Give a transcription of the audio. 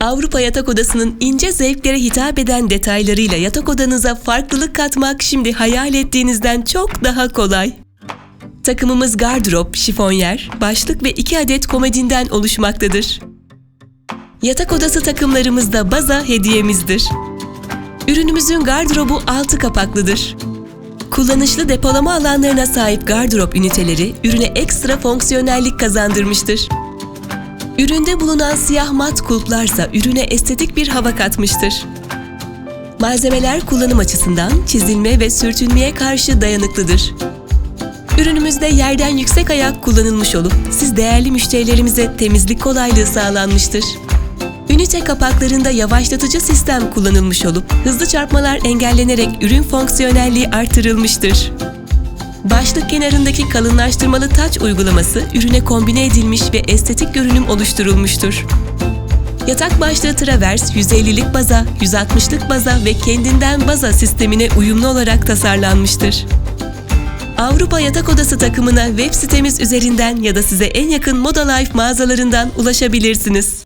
Avrupa Yatak Odası'nın ince zevklere hitap eden detaylarıyla yatak odanıza farklılık katmak şimdi hayal ettiğinizden çok daha kolay. Takımımız gardırop, şifonyer, başlık ve iki adet komodinden oluşmaktadır. Yatak odası takımlarımızda baza hediyemizdir. Ürünümüzün gardırobu altı kapaklıdır. Kullanışlı depolama alanlarına sahip gardırop üniteleri ürüne ekstra fonksiyonellik kazandırmıştır. Üründe bulunan siyah mat kulplarsa ürüne estetik bir hava katmıştır. Malzemeler kullanım açısından çizilme ve sürtünmeye karşı dayanıklıdır. Ürünümüzde yerden yüksek ayak kullanılmış olup siz değerli müşterilerimize temizlik kolaylığı sağlanmıştır. Ünite kapaklarında yavaşlatıcı sistem kullanılmış olup hızlı çarpmalar engellenerek ürün fonksiyonelliği artırılmıştır. Başlık kenarındaki kalınlaştırmalı taç uygulaması ürüne kombine edilmiş ve estetik görünüm oluşturulmuştur. Yatak başlığı travers 150'lik baza, 160'lık baza ve kendinden baza sistemine uyumlu olarak tasarlanmıştır. Avrupa Yatak Odası takımına web sitemiz üzerinden ya da size en yakın Moda Life mağazalarından ulaşabilirsiniz.